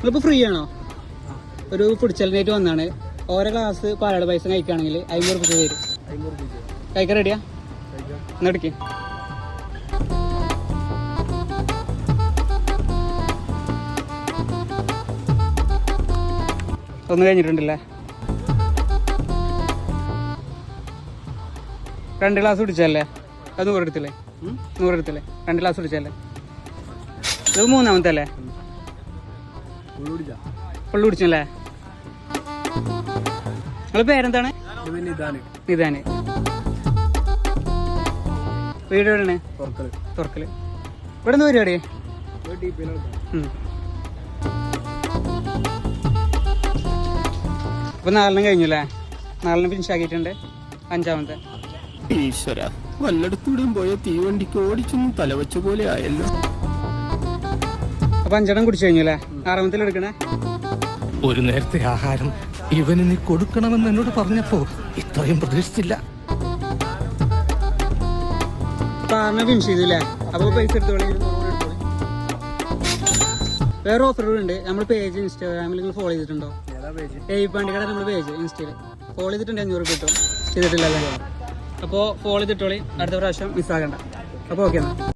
നിങ്ങളിപ്പോൾ ഫ്രീ ആണോ? ഒരു പിടിച്ചലിനായിട്ട് വന്നാണ്. ഓരോ ക്ലാസ് പാലട പൈസ കഴിക്കുകയാണെങ്കിൽ അമ്പത് റുപ്യ തരും കഴിക്കാൻ റെഡിയാ എന്നാ എടുക്ക്. ഒന്ന് കഴിഞ്ഞിട്ടുണ്ടല്ലേ? രണ്ട് ഗ്ലാസ് കുടിച്ചല്ലേ അത് നൂറെടുത്തില്ലേ നൂറെടുത്തില്ലേ രണ്ട് ഗ്ലാസ് കുടിച്ചല്ലേ ഇത് മൂന്നാമത്തെ അല്ലേ? ഫുള്ള് കുടിച്ചല്ലേ? നിങ്ങളെ പേരെന്താണ്? നിതാന് വീട് എവിടെയാണ്? തുറക്കൽ. ഇവിടെ നിന്ന് പരിപാടി ഇപ്പൊ നാലെണ്ണം കഴിഞ്ഞു അല്ലേ നാലെണ്ണം ഫിനിഷ് അഞ്ചാമത്തെ. ഈശ്വര വല്ലയിടത്തൂടെയും പോയ തീവണ്ടിക്ക് ഓടിച്ചൊന്നും തലവച്ച പോലെ ആയല്ലോ. അപ്പൊ അഞ്ചെണ്ണം കുടിച്ചു കഴിഞ്ഞു ഒരു നേരത്തെ ആഹാരം ഇവന് നീ കൊടുക്കണമെന്ന് എന്നോട് പറഞ്ഞപ്പോ ഇത്രയും പ്രതീക്ഷിച്ചില്ല. ഫിനിഷ് അപ്പൊ പൈസ എടുത്തോളി. വേറെ ഓഫറുകൾ ഉണ്ട്. നമ്മൾ പേജ് ഇൻസ്റ്റാഗ്രാമിൽ നിങ്ങൾ ഫോളോ ചെയ്തിട്ടുണ്ടോ? ഏയ് പാണ്ടിക്കട നമ്മുടെ പേജ് ഇൻസ്റ്റയിൽ ഫോളോ ചെയ്തിട്ടുണ്ട് അഞ്ഞൂറ് കിട്ടും. ചെയ്തിട്ടില്ല അപ്പോൾ ഫോളോ ചെയ്തിട്ടോളി. അടുത്ത പ്രാവശ്യം മിസ്സാകണ്ട അപ്പോൾ ഓക്കെ എന്നാൽ